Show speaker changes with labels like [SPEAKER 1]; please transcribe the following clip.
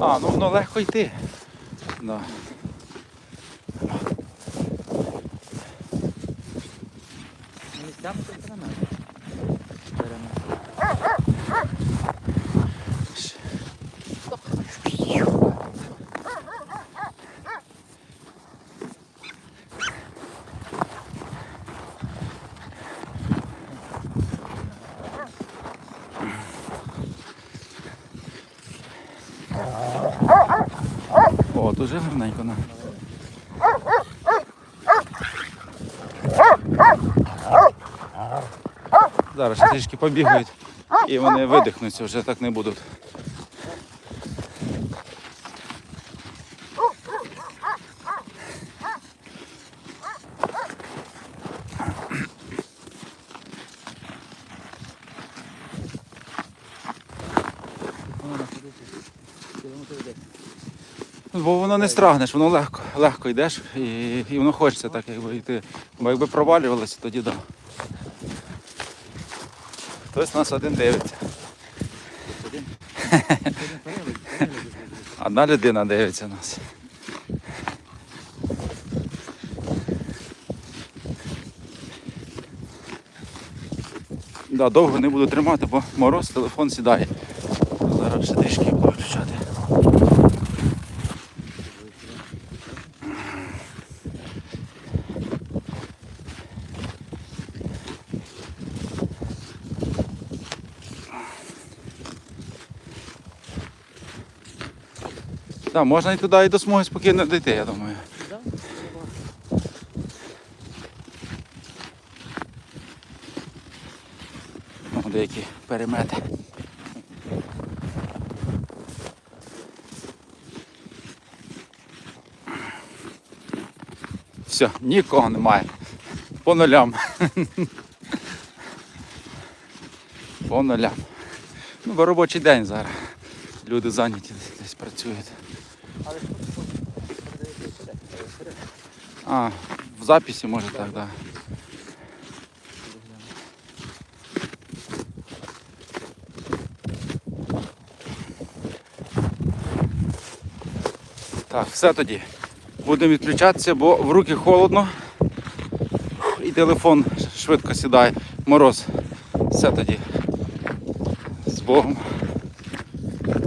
[SPEAKER 1] А, ну воно легко йти. Да.
[SPEAKER 2] Місцями тут беремо. Беремо.
[SPEAKER 1] О, дуже гарненько. На. Зараз ще трішки побігають і вони видихнуться, вже так не будуть.
[SPEAKER 2] Десь.
[SPEAKER 1] Бо воно не страгнеш, воно легко, легко йдеш і, і воно хочеться так якби йти. Бо якби провалювалося, тоді да. Хтось нас один дивиться. Одна людина дивиться нас. Да, довго не буду тримати, бо мороз, телефон сідає. Зараз ще трішки включати. Да, можна і туди, і до смуги спокійно дійти, я думаю.
[SPEAKER 2] Да?
[SPEAKER 1] Ну, деякі перемети. Все, нікого немає. По нулям. По нулям. Ну, бо робочий день зараз. Люди зайняті десь працюють. А, в записі може так, так. Так, все тоді. Будемо відключатися, бо в руки холодно. І телефон швидко сідає. Мороз. Все тоді. З Богом.